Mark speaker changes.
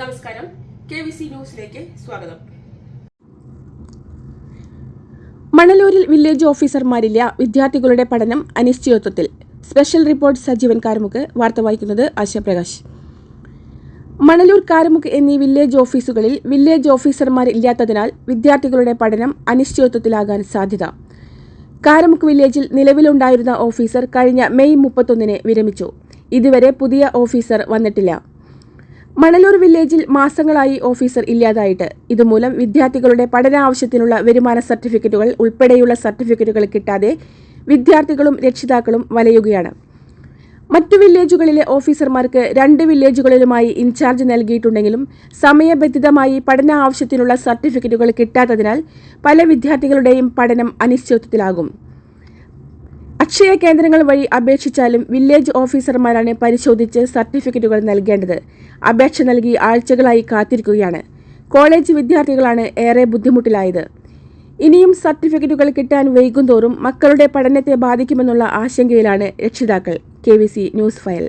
Speaker 1: നമസ്കാരം. K V C ന്യൂസിലേക്ക് സ്വാഗതം.
Speaker 2: മണലൂരിൽ വില്ലേജ് ഓഫീസർമാരില്ല വിദ്യാർത്ഥികളുടെ പഠനം അനിശ്ചിതത്വത്തിൽ. സ്പെഷ്യൽ റിപ്പോർട്ട് സജീവൻ കാരമുക്ക് വാർത്ത വായിക്കുന്നത് ആശയപ്രകാശ് മണലൂർ കാരമുക്ക് എന്നീ വില്ലേജ് ഓഫീസുകളിൽ വില്ലേജ് ഓഫീസർമാർ ഇല്ലാത്തതിനാൽ വിദ്യാർത്ഥികളുടെ പഠനം അനിശ്ചിതത്വത്തിലാകാൻ സാധ്യത. കാരമുക്ക് വില്ലേജിൽ നിലവിലുണ്ടായിരുന്ന ഓഫീസർ കഴിഞ്ഞ മെയ് മുപ്പത്തൊന്നിന് വിരമിച്ചു. ഇതുവരെ പുതിയ ഓഫീസർ വന്നിട്ടില്ല. മണലൂർ വില്ലേജിൽ മാസങ്ങളായി ഓഫീസർ ഇല്ലാതായിട്ട്. ഇതുമൂലം വിദ്യാർത്ഥികളുടെ പഠനാവശ്യത്തിനുള്ള വരുമാന സർട്ടിഫിക്കറ്റുകൾ ഉൾപ്പെടെയുള്ള സർട്ടിഫിക്കറ്റുകൾ കിട്ടാതെ വിദ്യാർത്ഥികളും രക്ഷിതാക്കളും വലയുകയാണ്. മറ്റു വില്ലേജുകളിലെ ഓഫീസർമാർക്ക് രണ്ട് വില്ലേജുകളിലുമായി ഇൻചാർജ് നൽകിയിട്ടുണ്ടെങ്കിലും സമയബന്ധിതമായി പഠന ആവശ്യത്തിനുള്ള സർട്ടിഫിക്കറ്റുകൾ കിട്ടാത്തതിനാൽ പല വിദ്യാർത്ഥികളുടെയും പഠനം അനിശ്ചിതത്വത്തിലാകും. അക്ഷയ കേന്ദ്രങ്ങൾ വഴി അപേക്ഷിച്ചാലും വില്ലേജ് ഓഫീസർമാരാണ് പരിശോധിച്ച് സർട്ടിഫിക്കറ്റുകൾ നൽകേണ്ടത്. അപേക്ഷ നൽകി ആഴ്ചകളായി കാത്തിരിക്കുകയാണ്. കോളേജ് വിദ്യാർത്ഥികളാണ് ഏറെ ബുദ്ധിമുട്ടിലായത്. ഇനിയും സർട്ടിഫിക്കറ്റുകൾ കിട്ടാൻ വൈകുന്തോറും മക്കളുടെ പഠനത്തെ ബാധിക്കുമെന്നുള്ള ആശങ്കയിലാണ് രക്ഷിതാക്കൾ. K news file